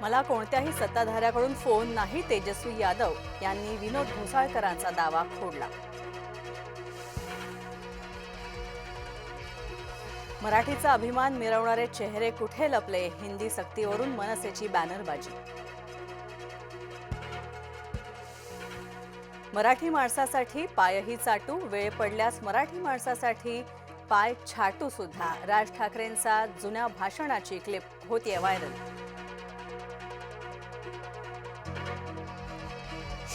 मला कोणत्याही सत्ताधाऱ्याकडून फोन नाही तेजस्वी यादव यांनी विनोद घोसाळकरांचा दावा खोडला. मराठीचा अभिमान मिरवणारे चेहरे कुठे लपले हिंदी सक्तीवरून मनसेची बॅनरबाजी. मराठी माणसासाठी पायही चाटू वेळ पडल्यास मराठी माणसासाठी पाय छाटू सुद्धा. राज ठाकरेंचा जुन्या भाषणाची क्लिप होतीये व्हायरल.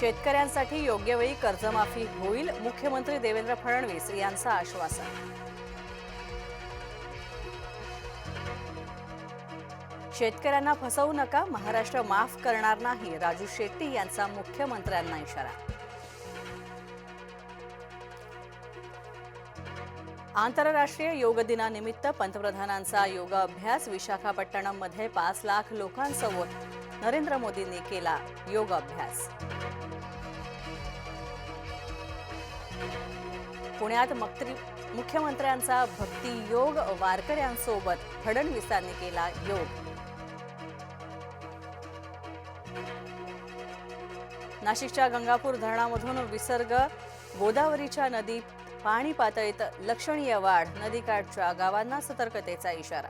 शेतकऱ्यांसाठी योग्य वेळी कर्जमाफी होईल मुख्यमंत्री देवेंद्र फडणवीस यांचं आश्वासन. शेतकऱ्यांना फसवू नका महाराष्ट्र माफ करणार नाही राजू शेट्टी यांचा मुख्यमंत्र्यांना इशारा. आंतरराष्ट्रीय योग दिनानिमित्त पंतप्रधानांचा योग अभ्यास विशाखापट्टणममध्ये पाच लाख लोकांसोबत नरेंद्र मोदींनी केला योग अभ्यास. पुण्यात मक्त्री मुख्यमंत्र्यांचा भक्ती योग वारकऱ्यांसोबत फडणवीसांनी केला योग. नाशिकच्या गंगापूर धरणामधून विसर्ग गोदावरीच्या नदीत पाणी पातळीत लक्षणीय वाढ नदीकाठच्या गावांना सतर्कतेचा इशारा.